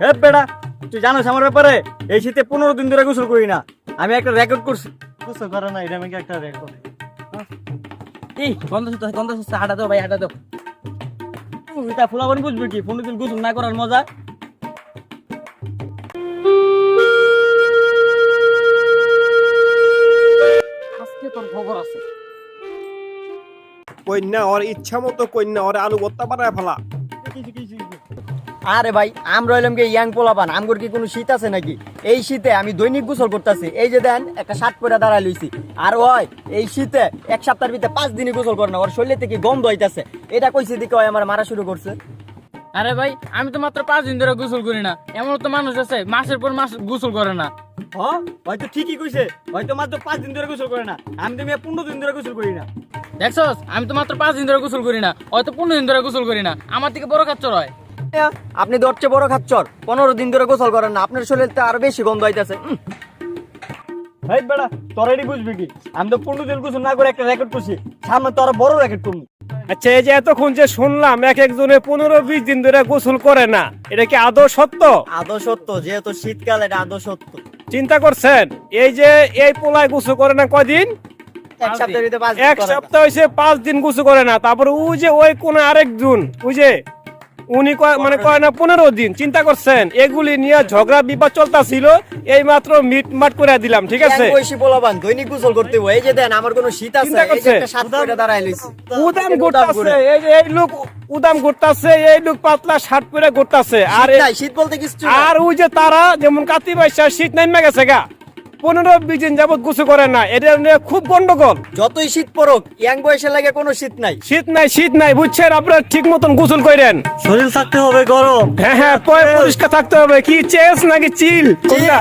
হে বেটা তুই জানোস আমার ব্যাপারে এই শীতে পনেরো দিন ধরে গোসল করি না। আমি একটা রেকর্ড করছি। বুঝতে করে না এটা আমাকে একটা রেকর্ড এই গন্ধ শুতে গন্ধ শুতে হাঁটা দাও ভাই হাঁটা দাও। এটা ফুলাবান বুঝবে কি? পনেরো দিন গোসল না করার মজা। আজকে তোর খবর আছে। কন্যা ওর ইচ্ছা মতো কন্যা ওর আলু ভর্তা বানায় ফেলা। আরে ভাই আমরা হইলাম কি ইয়াং পোলাপান? আমগর কি কোনো শীত আছে নাকি? এই শীতে আমি দৈনিক গোসল করতেছি। এই যে দেন একটা শার্ট পরে দাঁড়ায় লইছি। আর ওই এই শীতে এক সপ্তাহের ভিতরে পাঁচ দিনই গোসল করে না ওর শরীর থেকে গন্ধ হইতাছে। এটা কইছে দিকে ওই আমার মারা শুরু করছে। আরে ভাই আমি তো মাত্র পাঁচ দিন ধরে গোসল করি না। এমন তো মানুষ আছে মাসের পর মাস গোসল করে না। হয়তো ঠিকই কইছে হয়তো মাত্র পাঁচ দিন ধরে গোসল করে না। আমি তো মেয়ে পনেরো দিন ধরে গোসল করি না। দেখছস? আমি তো মাত্র পাঁচ দিন ধরে গোসল করি না হয়তো পনেরো দিন ধরে গোসল করি না। আমার থেকে বড় খাচ্চর হয়। আপনি দরচে বড় খাচ্চর পনেরো দিন ধরে গোসল করেন না আপনার শরীর তো আরও বেশি গন্ধ হইতাছে ভাই বেড়া তোর এটি বুঝবি কি? আমি তো পনেরো দিন গোসল না করে একটা রেকর্ড করছি। সামনে বড় রেকর্ড করব। আচ্ছা এই যে এতক্ষণ যে শুনলাম এক একজনে পনেরো বিশ দিন ধরে গোসল করে না এটা কি আদৌ সত্য? আদৌ সত্য যেহেতু শীতকাল এটা আদৌ সত্য। চিন্তা করছেন? এই যে এই পোলায় গোসল করে না কদিন এক। সপ্তাহ হয়েছে পাঁচ দিন গোসল করে না তারপর ওই যে ওই কোন আরেকজন ওই যে উনি কয়- মানে কয় না পনেরো দিন চিন্তা করছেন এগুলি নিয়ে ঝগড়া বিবাদ চলতেছিল এই মাত্র মিট মাট করে দিলাম ঠিক আছে? এক বয়সী দৈনিক গোসল করতে এই যে দেন আমার কোনো শীত আছে চিন্তা করছে? একটা সাত করে দাঁড়ায় লইছি। উদাম ঘুরতাছে এই এই লোক উদাম ঘুরতাছে এই লোক পাতলা শার্ট পরে ঘুরতাছে আর আর শীত বলতে কিছু আর ওই যে তারা যেমন কাতি বাইশা শীত নামে গেছে গা। পনেরো বিশ দিন যাবত গুছু করে না এটা নিয়ে খুব গন্ডগোল। যতই শীত পড়ুক ইয়াং বয়সে লাগে কোনো শীত নাই। শীত নাই শীত নাই বুঝছেন? আপনার ঠিক মতন গোসল করেন। শরীর থাকতে হবে গরম। হ্যাঁ হ্যাঁ পয় পরিষ্কার থাকতে হবে কি চেস নাকি চিল? কোনটা?